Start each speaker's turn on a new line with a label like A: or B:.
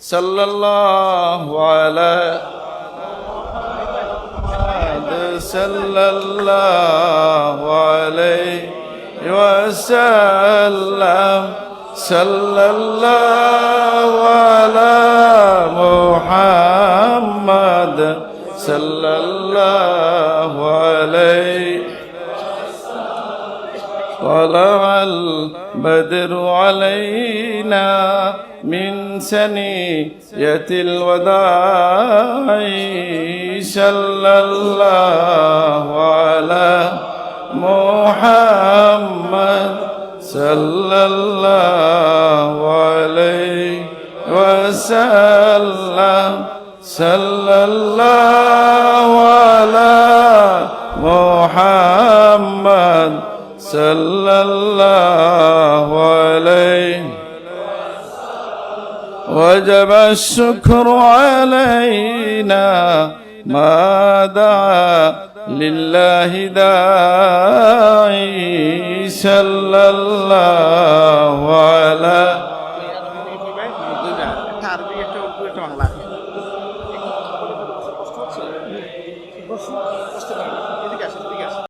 A: صلى الله على محمد صلى الله عليه وسلم. صلى الله على محمد. صلى الله عليه طلع البدر علينا من سنية الوداع صلى الله على محمد صلى الله عليه وسلم صلى الله على محمد. صلى الله عليه وجب الشكر علينا ما دعا لله داعي صلى الله على
B: Thank you.